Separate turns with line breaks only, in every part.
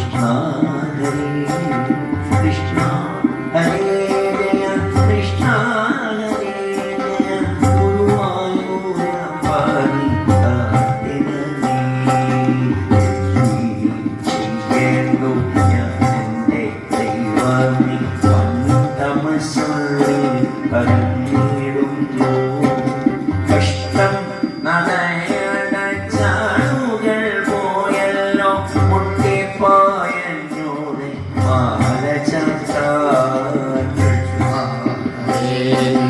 കൃഷ്ണ കൃഷ്ണ ഹരേ കൃഷ്ണ ഹരേ കഷ്ടം നഗര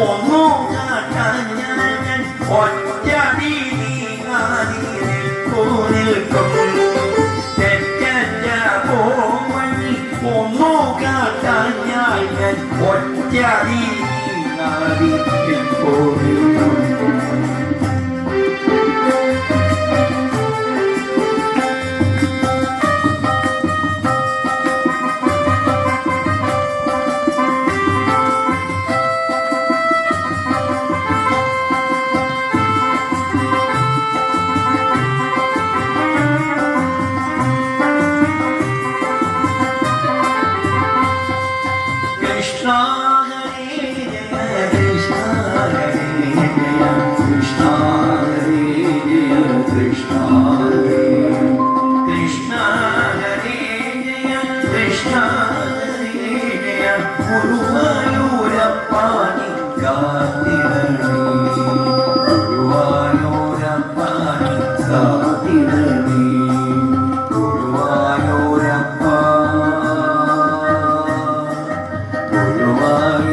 ഒന്നു കാട്ടാൻ ഞാൻ ഒറ്റ നീങ്ങാതി നിൽക്കൂ. നിൽക്കും തെറ്ററ്റ കോമണി ഒന്നു കാട്ടാൻ ഞാൻ ഒറ്റ I'm.